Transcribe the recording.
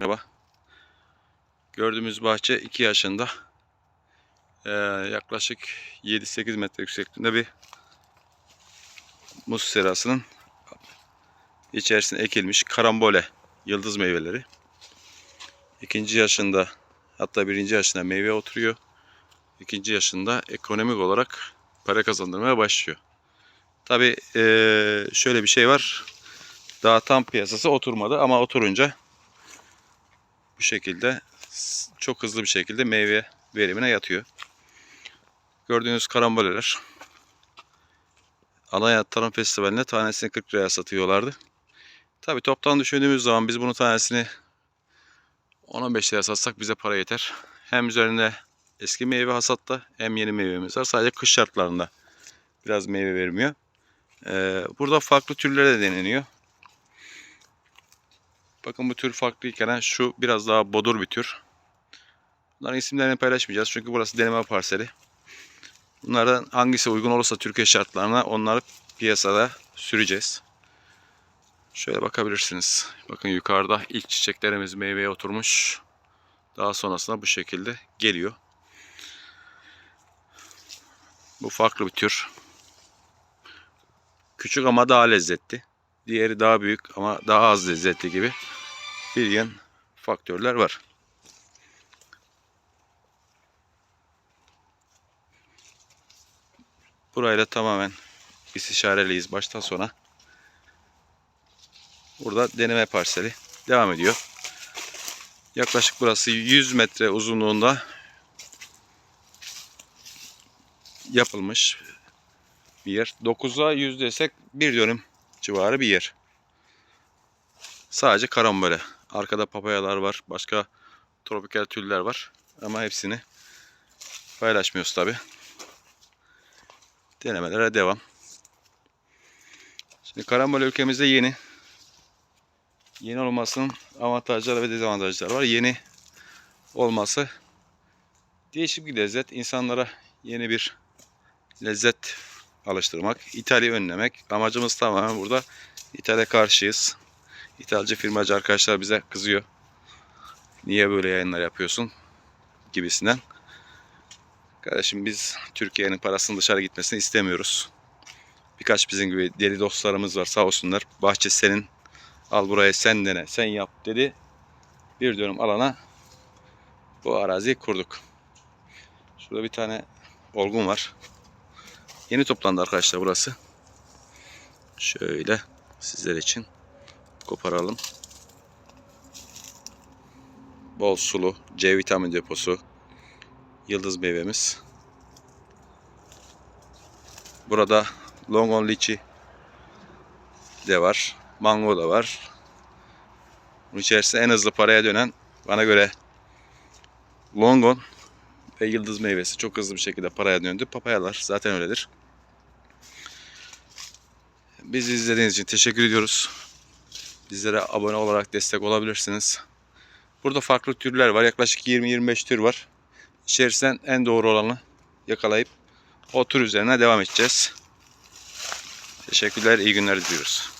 Merhaba. Gördüğümüz bahçe 2 yaşında. Ee, yaklaşık 7-8 metre yüksekliğinde bir muz serasının içerisine ekilmiş karambole yıldız meyveleri. İkinci yaşında hatta birinci yaşında meyve oturuyor. İkinci yaşında ekonomik olarak para kazandırmaya başlıyor. Tabi şöyle bir şey var. Daha tam piyasası oturmadı ama oturunca bu şekilde çok hızlı bir şekilde meyve verimine yatıyor. Gördüğünüz karamboleler Alanya Tarım Festivali'nde tanesini 40 liraya satıyorlardı. Tabi toptan düşündüğümüz zaman biz bunun tanesini 10-15 liraya satsak bize para yeter. Hem üzerinde eski meyve hasatta hem yeni meyvemiz var. Sadece kış şartlarında biraz meyve vermiyor. Ee, burada farklı türlere de deneniyor. Bakın bu tür farklıyken şu biraz daha bodur bir tür. Bunların isimlerini paylaşmayacağız çünkü burası deneme parseli. Bunlardan hangisi uygun olursa Türkiye şartlarına onları piyasada süreceğiz. Şöyle bakabilirsiniz. Bakın yukarıda ilk çiçeklerimiz meyveye oturmuş. Daha sonrasında bu şekilde geliyor. Bu farklı bir tür. Küçük ama daha lezzetli. Diğeri daha büyük ama daha az lezzetli gibi yan faktörler var. Burayla tamamen istişareliyiz baştan sona. Burada deneme parseli devam ediyor. Yaklaşık burası 100 metre uzunluğunda yapılmış bir yer. 9'a 100 desek bir dönüm civarı bir yer. Sadece karambole. Arkada papayalar var. Başka tropikal türler var. Ama hepsini paylaşmıyoruz tabi. Denemelere devam. Şimdi karambole ülkemizde yeni. Yeni olmasının avantajları ve dezavantajları var. Yeni olması değişik bir lezzet. İnsanlara yeni bir lezzet alıştırmak, İtalya önlemek. Amacımız tamamen burada İtalya karşıyız. İtalcı firmacı arkadaşlar bize kızıyor. Niye böyle yayınlar yapıyorsun? Gibisinden. Kardeşim biz Türkiye'nin parasının dışarı gitmesini istemiyoruz. Birkaç bizim gibi deli dostlarımız var sağ olsunlar. Bahçe senin al burayı sen dene sen yap dedi. Bir dönüm alana bu araziyi kurduk. Şurada bir tane olgun var. Yeni toplandı arkadaşlar burası. Şöyle sizler için koparalım. Bol sulu C vitamin deposu. Yıldız meyvemiz. Burada longon liçi de var. Mango da var. Bunun içerisinde en hızlı paraya dönen bana göre longon ve yıldız meyvesi çok hızlı bir şekilde paraya döndü. Papayalar zaten öyledir. Bizi izlediğiniz için teşekkür ediyoruz. Bizlere abone olarak destek olabilirsiniz. Burada farklı türler var. Yaklaşık 20-25 tür var. İçerisinden en doğru olanı yakalayıp o tür üzerine devam edeceğiz. Teşekkürler, iyi günler diliyoruz.